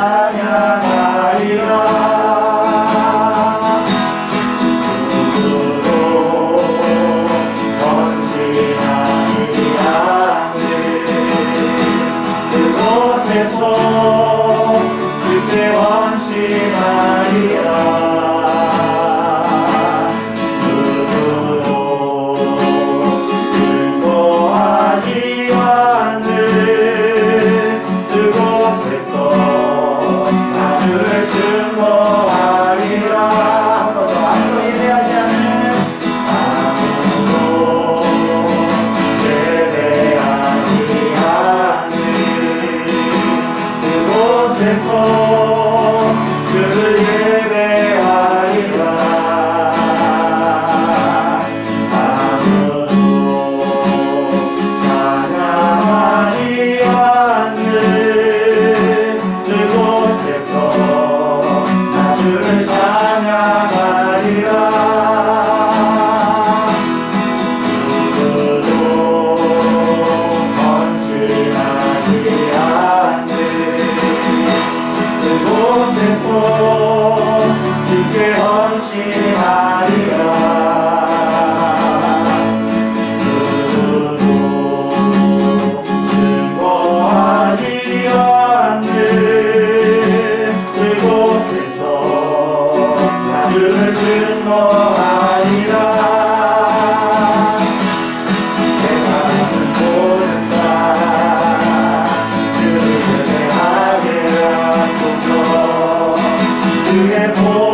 Yeah. 주소 깊게 헌신 you at home.